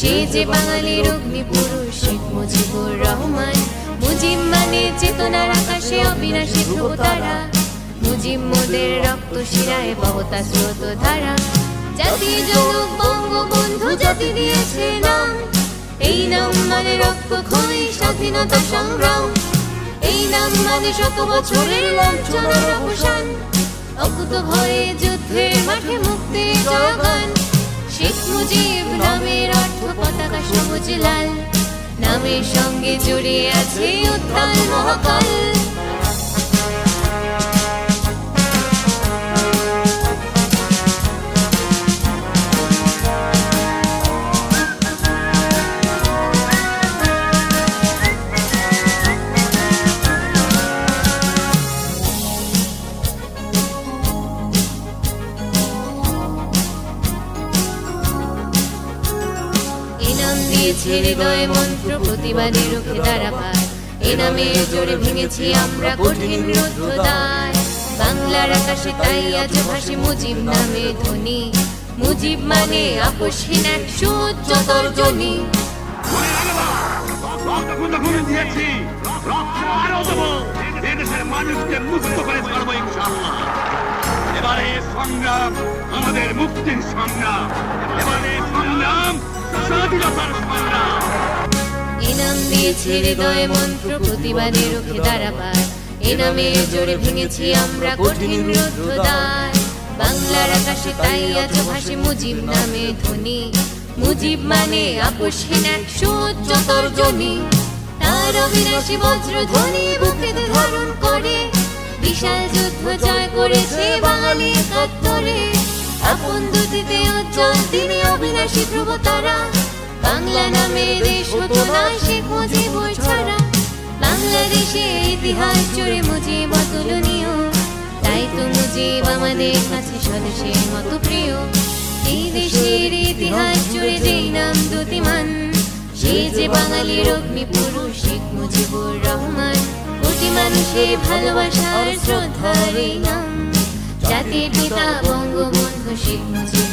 সে যে বাঙালির অগ্নি পুরুষ, শেখ মুজিবুর রহমান। মুজিব মানে চেতনার আকাশে অবিনাশী ধ্রুব তারা মুজিব মোদের রক্ত শিরায় বহতা স্রোত ধারা জাতি জনক বঙ্গবন্ধু জাতি দিয়েছে নাম। এই নাম মানে রক্ত খই স্বাধীনতা সংগ্রাম। এই নাম মানে শত বছরের লাঞ্ছনার অবসান। অকুত ভয়ে যুদ্ধের সবুজ লাল। নামের সঙ্গে জড়িয়ে আছে উত্তাল মহাকাল। এনাম দিয়েছে হৃদয় মন্ত্র প্রতিবাদে রুখে দাঁড়াবার। এ নামে জোরে ভেঙেছি আমরা কঠিন রুদ্ধদ্বার। বাংলার আকাশে তাই আজ ভাসে মুজিব নামে ধ্বনি। মুজিব মানে আপসহীন একশো উচ্চতর জনি দিয়েছি রক্ত আরও দেবো এদেশের মানুষকে মুক্ত করে ছাড়বো ইনশাআল্লাহ এবারে সংগ্রাম, আমাদের মুক্তির সংগ্রাম। এবারে দিয়েছে হৃদয় মন্ত্র প্রতিবাদে রুখে দাঁড়াবার। এ নামে জোরে ভেঙেছি আমরা কঠিন রুদ্ধদ্বার। বাংলার আকাশে তাই আজ ভাসে মুজিব নামে ধ্বনি। মুজিব মানে আপসহীন একশো উচ্চতর জনি তার অবিনাশী বজ্র ধ্বনি বুকেতে ধারণ করে। বিশাল যুদ্ধ জয় করেছে বাঙালি একাত্তরে। আপন দুটিতে উজ্জ্বল তিনি অবিনাশী ধ্রুব তারা। বাংলা নামে দেশ হতো না শেখ মুজিবুর ছাড়া বাংলাদেশে ইতিহাস জুড়ে মুজিব অতুলনীয় তাই তো মুজিব আমাদের কাছে স্বদেশের মতো প্রিয়। এই দেশের ইতিহাস জুড়ে যেই নাম দুতিমান, সে যে বাঙালির অগ্নি পুরুষ শেখ মুজিবুর রহমান। কোটি মানুষের ভালোবাসার শ্রদ্ধার এই নাম। জাতির পিতা বঙ্গবন্ধু শেখ রহমান